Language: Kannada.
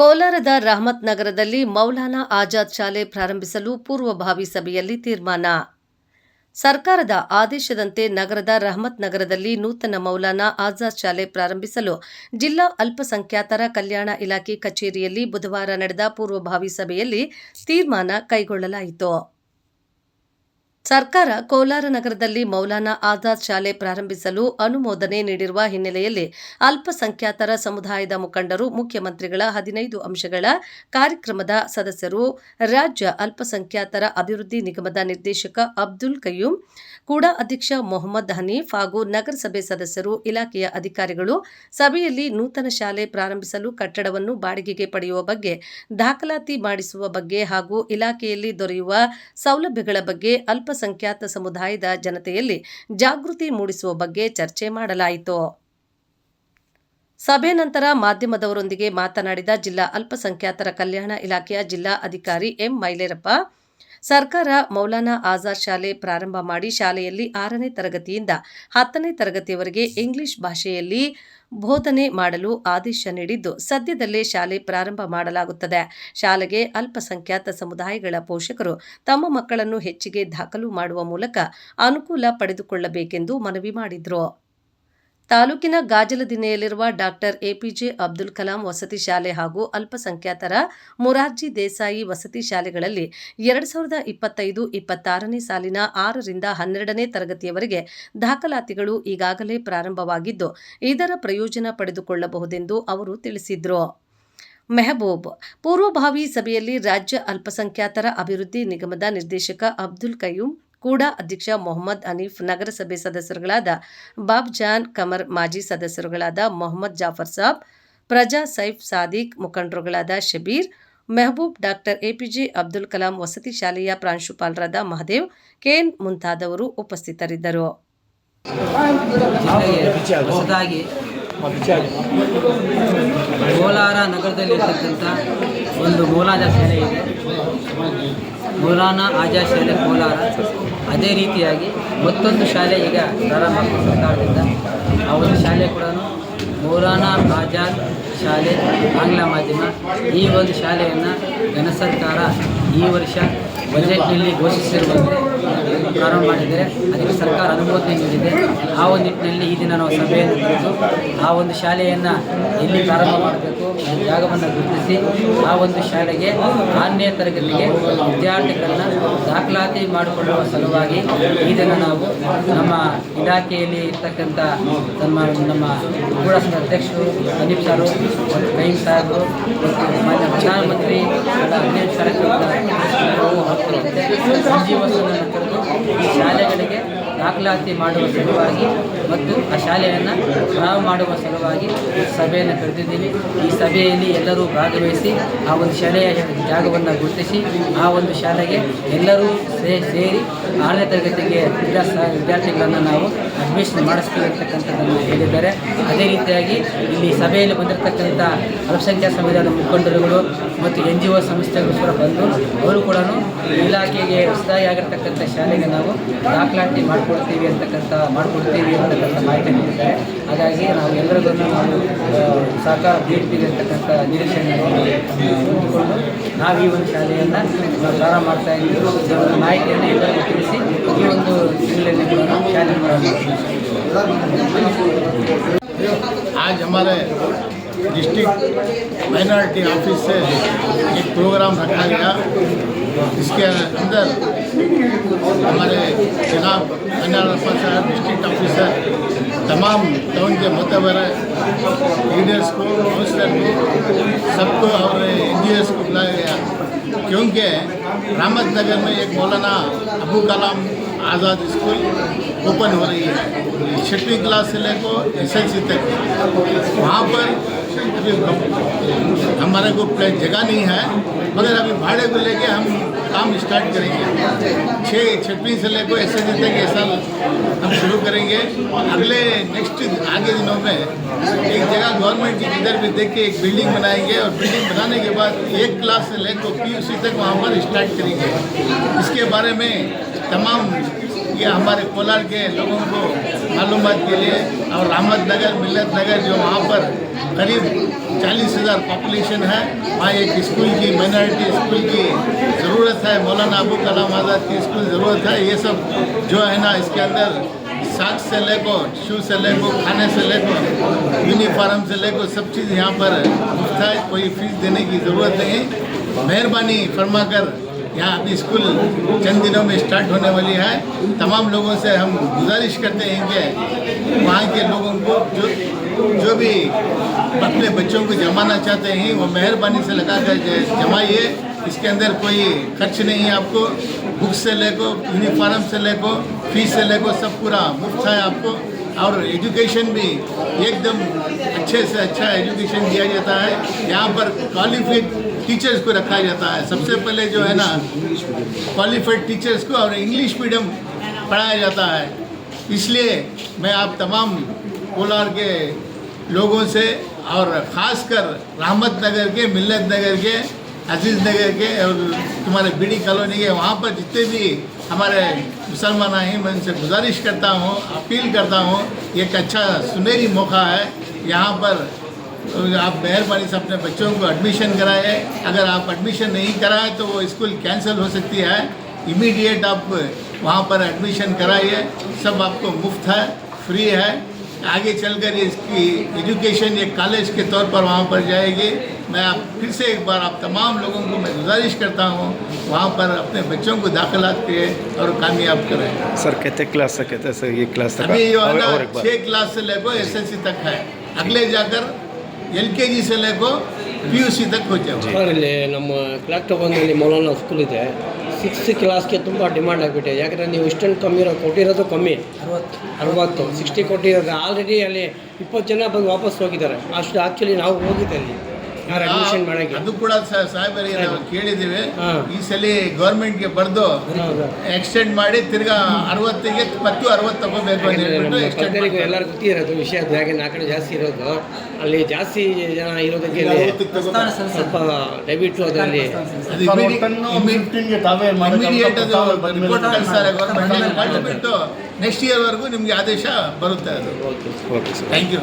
ಕೋಲಾರದ ರಹಮತ್ ನಗರದಲ್ಲಿ ಮೌಲಾನಾ ಆಜಾದ್ ಶಾಲೆ ಪ್ರಾರಂಭಿಸಲು ಪೂರ್ವಭಾವಿ ಸಭೆಯಲ್ಲಿ ತೀರ್ಮಾನ. ಸರ್ಕಾರದ ಆದೇಶದಂತೆ ನಗರದ ರಹಮತ್ ನಗರದಲ್ಲಿ ನೂತನ ಮೌಲಾನಾ ಆಜಾದ್ ಶಾಲೆ ಪ್ರಾರಂಭಿಸಲು ಜಿಲ್ಲಾ ಅಲ್ಪಸಂಖ್ಯಾತರ ಕಲ್ಯಾಣ ಇಲಾಖೆ ಕಚೇರಿಯಲ್ಲಿ ಬುಧವಾರ ನಡೆದ ಪೂರ್ವಭಾವಿ ಸಭೆಯಲ್ಲಿ ತೀರ್ಮಾನ ಕೈಗೊಳ್ಳಲಾಯಿತು. ಸರ್ಕಾರ ಕೋಲಾರ ನಗರದಲ್ಲಿ ಮೌಲಾನಾ ಆಜಾದ್ ಶಾಲೆ ಪ್ರಾರಂಭಿಸಲು ಅನುಮೋದನೆ ನೀಡಿರುವ ಹಿನ್ನೆಲೆಯಲ್ಲಿ ಅಲ್ಪಸಂಖ್ಯಾತರ ಸಮುದಾಯದ ಮುಖಂಡರು, ಮುಖ್ಯಮಂತ್ರಿಗಳ ಹದಿನೈದು ಅಂಶಗಳ ಕಾರ್ಯಕ್ರಮದ ಸದಸ್ಯರು, ರಾಜ್ಯ ಅಲ್ಪಸಂಖ್ಯಾತರ ಅಭಿವೃದ್ಧಿ ನಿಗಮದ ನಿರ್ದೇಶಕ ಅಬ್ದುಲ್ ಕಯ್ಯೂಮ್ ಕೂಡ ಅಧ್ಯಕ್ಷ ಮೊಹಮ್ಮದ್ ಹನೀಫ್ ಹಾಗೂ ನಗರಸಭೆ ಸದಸ್ಯರು, ಇಲಾಖೆಯ ಅಧಿಕಾರಿಗಳು ಸಭೆಯಲ್ಲಿ ನೂತನ ಶಾಲೆ ಪ್ರಾರಂಭಿಸಲು ಕಟ್ಟಡವನ್ನು ಬಾಡಿಗೆಗೆ ಪಡೆಯುವ ಬಗ್ಗೆ, ದಾಖಲಾತಿ ಮಾಡಿಸುವ ಬಗ್ಗೆ ಹಾಗೂ ಇಲಾಖೆಯಲ್ಲಿ ದೊರೆಯುವ ಸೌಲಭ್ಯಗಳ ಬಗ್ಗೆ ಅಲ್ಪಸಂಖ್ಯಾತ ಸಮುದಾಯದ ಜನತೆಯಲ್ಲಿ ಜಾಗೃತಿ ಮೂಡಿಸುವ ಬಗ್ಗೆ ಚರ್ಚೆ ಮಾಡಲಾಯಿತು. ಸಭೆ ನಂತರ ಮಾಧ್ಯಮದವರೊಂದಿಗೆ ಮಾತನಾಡಿದ ಜಿಲ್ಲಾ ಅಲ್ಪಸಂಖ್ಯಾತರ ಕಲ್ಯಾಣ ಇಲಾಖೆಯ ಜಿಲ್ಲಾ ಅಧಿಕಾರಿ ಎಂ ಮೈಲೇರಪ್ಪ ಸರ್ಕಾರ ಮೌಲಾನಾ ಆಜಾದ್ ಶಾಲೆ ಪ್ರಾರಂಭ ಮಾಡಿ ಶಾಲೆಯಲ್ಲಿ ಆರನೇ ತರಗತಿಯಿಂದ ಹತ್ತನೇ ತರಗತಿಯವರೆಗೆ ಇಂಗ್ಲಿಷ್ ಭಾಷೆಯಲ್ಲಿ ಬೋಧನೆ ಮಾಡಲು ಆದೇಶ ನೀಡಿದ್ದು, ಸದ್ಯದಲ್ಲೇ ಶಾಲೆ ಪ್ರಾರಂಭ ಮಾಡಲಾಗುತ್ತದೆ. ಶಾಲೆಗೆ ಅಲ್ಪಸಂಖ್ಯಾತ ಸಮುದಾಯಗಳ ಪೋಷಕರು ತಮ್ಮ ಮಕ್ಕಳನ್ನು ಹೆಚ್ಚಿಗೆ ದಾಖಲು ಮಾಡುವ ಮೂಲಕ ಅನುಕೂಲ ಪಡೆದುಕೊಳ್ಳಬೇಕೆಂದು ಮನವಿ ಮಾಡಿದರು. ತಾಲೂಕಿನ ಗಾಜಲದಿನ್ನೆಯಲ್ಲಿರುವ doctor A P J Abdul Kalam ವಸತಿ ಶಾಲೆ ಹಾಗೂ ಅಲ್ಪಸಂಖ್ಯಾತರ ಮೊರಾರ್ಜಿ ದೇಸಾಯಿ ವಸತಿ ಶಾಲೆಗಳಲ್ಲಿ ಎರಡು ಸಾವಿರದ ಇಪ್ಪತ್ತೈದು ಇಪ್ಪತ್ತಾರನೇ ಸಾಲಿನ ಆರರಿಂದ ಹನ್ನೆರಡನೇ ತರಗತಿಯವರೆಗೆ ದಾಖಲಾತಿಗಳು ಈಗಾಗಲೇ ಪ್ರಾರಂಭವಾಗಿದ್ದು, ಇದರ ಪ್ರಯೋಜನ ಪಡೆದುಕೊಳ್ಳಬಹುದೆಂದು ಅವರು ತಿಳಿಸಿದರು. ಮೆಹಬೂಬ್, ಪೂರ್ವಭಾವಿ ಸಭೆಯಲ್ಲಿ ರಾಜ್ಯ ಅಲ್ಪಸಂಖ್ಯಾತರ ಅಭಿವೃದ್ಧಿ ನಿಗಮದ ನಿರ್ದೇಶಕ ಅಬ್ದುಲ್ ಕಯ್ಯೂಂ ಕೂಡ ಅಧ್ಯಕ್ಷ ಮೊಹಮ್ಮದ್ ಹನೀಫ್ ನಗರಸಭೆ ಸದಸ್ಯರುಗಳಾದ ಬಾಬ್ ಜಾನ್ ಕಮರ್, ಮಾಜಿ ಸದಸ್ಯರುಗಳಾದ ಮೊಹಮ್ಮದ್ ಜಾಫರ್ ಸಾಬ್, ಪ್ರಜಾ Saif Sadiq ಮುಖಂಡರುಗಳಾದ Shabeer, Mehboob doctor A P J Abdul Kalam ವಸತಿ ಶಾಲೆಯ ಪ್ರಾಂಶುಪಾಲರಾದ ಮಹದೇವ್ ಕೇನ್ ಮುಂತಾದವರು ಉಪಸ್ಥಿತರಿದ್ದರು. ಕೋಲಾರ ನಗರದಲ್ಲಿ ನಗರದಲ್ಲಿರ್ತಕ್ಕಂಥ ಒಂದು ಮೌಲಾನ ಶಾಲೆ ಇದೆ. ಮೌಲಾನಾ ಆಜಾ ಶಾಲೆ ಕೋಲಾರ. ಅದೇ ರೀತಿಯಾಗಿ ಮತ್ತೊಂದು ಶಾಲೆ ಈಗ ಪ್ರಾರಂಭ ಸರ್ಕಾರದಿಂದ. ಆ ಒಂದು ಶಾಲೆ ಕೂಡ ಮೌಲಾನಾ ಆಜಾದ್ ಶಾಲೆ, ಆಂಗ್ಲ ಮಾಧ್ಯಮ. ಈ ಒಂದು ಶಾಲೆಯನ್ನು ಘನ ಸರ್ಕಾರ ಈ ವರ್ಷ ಬಜೆಟ್ನಲ್ಲಿ ಘೋಷಿಸಿರುವಂತೆ ಪ್ರಾರಂಭ ಮಾಡಿದರೆ ಅದಕ್ಕೆ ಸರ್ಕಾರ ಅನುಮೋದನೆ ನೀಡಿದೆ. ಆ ಒಂದು ನಿಟ್ಟಿನಲ್ಲಿ ಈ ದಿನ ನಾವು ಸಭೆಯನ್ನು ಕರೆದು ಆ ಒಂದು ಶಾಲೆಯನ್ನು ಎಲ್ಲಿ ಪ್ರಾರಂಭ ಮಾಡಬೇಕು ಜಾಗವನ್ನು ಗುರುತಿಸಿ, ಆ ಒಂದು ಶಾಲೆಗೆ ಆರನೇ ತರಗತಿಗೆ ವಿದ್ಯಾರ್ಥಿಗಳನ್ನು ದಾಖಲಾತಿ ಮಾಡಿಕೊಳ್ಳುವ ಸಲುವಾಗಿ ಈ ದಿನ ನಾವು ನಮ್ಮ ಇಲಾಖೆಯಲ್ಲಿ ಇರ್ತಕ್ಕಂಥ ನಮ್ಮ ನಮ್ಮ ಕೂಡ ಅಧ್ಯಕ್ಷರು ಸಂದೀಪ್ ಸಾರು ಕೈಮ್ ಸಾಹೇಬರು ಮಾನ್ಯ ಪ್ರಧಾನಮಂತ್ರಿ ಹದಿನೈದು ಸಂಜೀವಸನ್ನು ಕರೆದು ಈ ಶಾಲೆಗಳಿಗೆ ದಾಖಲಾತಿ ಮಾಡುವ ಸಲುವಾಗಿ ಮತ್ತು ಆ ಶಾಲೆಯನ್ನು ಪ್ರಾರಂಭ ಮಾಡುವ ಸಲುವಾಗಿ ಸಭೆಯನ್ನು ಕರೆದಿದ್ದೀವಿ ಈ ಸಭೆಯಲ್ಲಿ ಎಲ್ಲರೂ ಭಾಗವಹಿಸಿ ಆ ಒಂದು ಶಾಲೆಯ ಜಾಗವನ್ನು ಗುರುತಿಸಿ ಆ ಒಂದು ಶಾಲೆಗೆ ಎಲ್ಲರೂ ಸೇರಿ ಆರನೇ ತರಗತಿಗೆ ವಿದ್ಯಾಸ, ವಿದ್ಯಾರ್ಥಿಗಳನ್ನು ನಾವು ಅಡ್ಮಿಷನ್ ಮಾಡಿಸ್ಕೊಳ್ಳಿರ್ತಕ್ಕಂಥದ್ದನ್ನು ಹೇಳಿದ್ದಾರೆ. ಅದೇ ರೀತಿಯಾಗಿ ಇಲ್ಲಿ ಸಭೆಯಲ್ಲಿ ಬಂದಿರತಕ್ಕಂಥ ಅಲ್ಪಸಂಖ್ಯಾತ ಸಮುದಾಯದ ಮುಖಂಡರುಗಳು ಮತ್ತು ಎನ್ ಜಿ ಒ ಸಂಸ್ಥೆಗಳು ಕೂಡ ಬಂದು ಅವರು ಕೂಡ ಇಲಾಖೆಗೆ ಹೊಸದಾಗಿ ಆಗಿರ್ತಕ್ಕಂಥ ಶಾಲೆಗೆ ನಾವು ದಾಖಲಾತಿ ಮಾಡಿಕೊಡ್ತೀವಿ ಅಂತಕ್ಕಂಥ ಮಾಡಿಕೊಡ್ತೀವಿ ಅಂತಕ್ಕಂಥ ಮಾಹಿತಿ ನೀಡಿದ್ದಾರೆ. ಹಾಗಾಗಿ ನಾವು ಎಲ್ಲರಿಗೂ ನಾವು ಸಹಕಾರ ಬೀಳ್ತೀವಿ ಅಂತಕ್ಕಂಥ ನಿರೀಕ್ಷೆಯನ್ನು ನಾವು ಈ ಒಂದು ಶಾಲೆಯನ್ನು ಪ್ರಾರಂಭ ಮಾಡ್ತಾ ಇದ್ದೀವಿ. ಮಾಹಿತಿಯನ್ನು ಎಲ್ಲರಿಗೂ ತಿಳಿಸಿ ಈ ಒಂದು ಜಿಲ್ಲೆಯಲ್ಲಿ ಕೂಡ ನಾವು ಶಾಲೆ ಪ್ರಾರಂಭ ಮಾಡ್ತೀವಿ आज हमारे डिस्ट्रिक्ट माइनॉरिटी ऑफिस से एक प्रोग्राम रखा गया इसके अंदर हमारे जनाब अनिल साहब डिस्ट्रिक्ट ऑफिसर तमाम टाउन के मुतबर लीडर्स को काउंसलर को सबको और एन को बुलाया गया क्योंकि रामत नगर में एक मौलाना अबू कलाम आज़ाद स्कूल ओपन हो रही है। छठवीं क्लास से लेकर एस एल सी तक। वहाँ पर हमारे को प्ले जगह नहीं है, मगर अभी भाड़े को लेके हम काम स्टार्ट करेंगे। छः छठवीं से लेकर एस एल सी तक ये साल हम शुरू करेंगे। अगले नेक्स्ट आगे दिनों में एक जगह गवर्नमेंट की इधर भी देख के एक बिल्डिंग बनाएँगे और बिल्डिंग बनाने के बाद एक क्लास से लेकर पी तक वहाँ पर स्टार्ट करेंगे। इसके बारे में तमाम ये हमारे कोलार के लोगों को मालूम के लिए और रहमत नगर मिलत नगर जो वहाँ पर करीब चालीस हज़ार पॉपुलेशन है, वहाँ एक स्कूल की माइनॉरिटी स्कूल की ज़रूरत है। मौलाना अबू कलाम आज़ाद की स्कूल ज़रूरत है। ये सब जो है ना, इसके अंदर साग से लेको शू से लेको खाने से लेको यूनिफॉर्म से लेको सब चीज़ यहाँ पर मुफ़्त है। कोई फ़ीस देने की ज़रूरत नहीं। मेहरबानी फरमा कर यहाँ अभी स्कूल चंद दिनों में स्टार्ट होने वाली है। तमाम लोगों से हम गुजारिश करते हैं कि वहाँ के लोगों को जो जो भी अपने बच्चों को जमाना चाहते हैं, वो मेहरबानी से लगा कर जमाइए। इसके अंदर कोई खर्च नहीं है आपको। बुक से लेको यूनिफॉर्म से लेको फ़ीस से लेको सब पूरा मुफ़्त है आपको। और एजुकेशन भी एकदम अच्छे से अच्छा एजुकेशन दिया जाता है। यहाँ पर क्वालिफाइड टीचर्स को रखा जाता है। सबसे पहले जो है ना क्वालिफाइड टीचर्स को और इंग्लिश मीडियम पढ़ाया जाता है। इसलिए मैं आप तमाम कोलार के लोगों से और ख़ासकर रहमत नगर के, मिल्लत नगर के अज़ीज़ नगर के और तुम्हारे बीड़ी कॉलोनी के, वहाँ पर जितने भी हमारे मुसलमान हैं, मैं उनसे गुजारिश करता हूँ, अपील करता हूँ एक अच्छा सुनहरी मौका है। यहाँ पर आप मेहरबानी से अपने बच्चों को एडमिशन कराए। अगर आप एडमिशन नहीं कराए तो वो स्कूल कैंसिल हो सकती है। इमीडिएट आप वहाँ पर एडमिशन कराइए। सब आपको मुफ़्त है फ्री है। आगे चलकर इसकी एजुकेशन एक कॉलेज के तौर पर वहाँ पर जाएगी मैं आप फिर से एक बार आप तमाम लोगों को मैं गुजारिश करता हूँ वहाँ पर अपने बच्चों को दाखिला किए और कामयाब करें सर कितने क्लास तक कहते हैं सर ये क्लास तक अभी जो है और, ना और एक बार छः क्लास से लेकर एसएससी तक है अगले जाकर एलकेजी से लेकर पीयूसी तक हो जाओ जी। ಸರ್ ಇಲ್ಲಿ ನಮ್ಮ ಕ್ಲಾಕ್ ಟೌನಲ್ಲಿ ಮೌಲಾನ ಸ್ಕೂಲ್ ಇದೆ ಸಿಕ್ಸ್ ಕ್ಲಾಸ್ಗೆ ತುಂಬ ಡಿಮ್ಯಾಂಡ್ ಆಗಿಬಿಟ್ಟಿದೆ. ಯಾಕಂದರೆ ನೀವು ಇಷ್ಟೊಂದು ಕಮ್ಮಿ ಇರೋ ಕೊಟ್ಟಿರೋದು ಕಮ್ಮಿ. ಅರವತ್ತು. ಅರವತ್ತು ಸಿಕ್ಸ್ಟಿ ಕೊಟ್ಟಿರೋದು ಆಲ್ರೆಡಿ ಅಲ್ಲಿ ಇಪ್ಪತ್ತು ಜನ ಬಂದು ವಾಪಸ್ ಹೋಗಿದ್ದಾರೆ. ಅಷ್ಟು ಆ್ಯಕ್ಚುಲಿ ನಾವು ಹೋಗಿದ್ದೆ ಅಲ್ಲಿ. ಅಡ್ಮಿಷನ್ ಮಾಡಕ್ಕೆ. ಅದು ಕೂಡ ಸ- ಸಾಹೇಬರಿಗೆ ನಾವು ಕೇಳಿದ್ದೀವಿ. ಈ ಸಲ ಗೌರ್ಮೆಂಟ್ಗೆ ಬರೆದು ಎಕ್ಸ್ಟೆಂಡ್ ಮಾಡಿ ತಿರ್ಗಾ ಅರವತ್ತಿಗೆ ಪತ್ತು ಅರವತ್ತು ತಗೋಬೇಕು ಅಂತ ಹೇಳ್ಬಿಟ್ಟು ಎಕ್ಸ್ಟೆಂಡ್ ಪಕ್ಕದಲ್ಲಿಗೂ ಎಲ್ಲರಿಗೂ ಗೊತ್ತಿರೋದು ವಿಷಯ ಅದು ಹಾಗೆ ನಾಲ್ಕು ಜಾಸ್ತಿ ಇರೋದು. ಅಲ್ಲಿ ಜಾಸ್ತಿ ಜನ ಇರೋದಕ್ಕೆ ಸ್ವಲ್ಪ ದಯವಿಟ್ಟು ಅದರಲ್ಲಿ ಇಮಿಡಿಯೇಟ್ ಅದು ರಿಪೋರ್ಟ್ ಕಳಿಸ್ತಾರೆ ಗೌರ್ಮೆಂಟ್ ಮಾಡಿಬಿಟ್ಟು ನೆಕ್ಸ್ಟ್ ಇಯರ್ ವರೆಗೂ ನಿಮಗೆ ಆದೇಶ ಬರುತ್ತೆ ಅದು. Okay okay sir thank you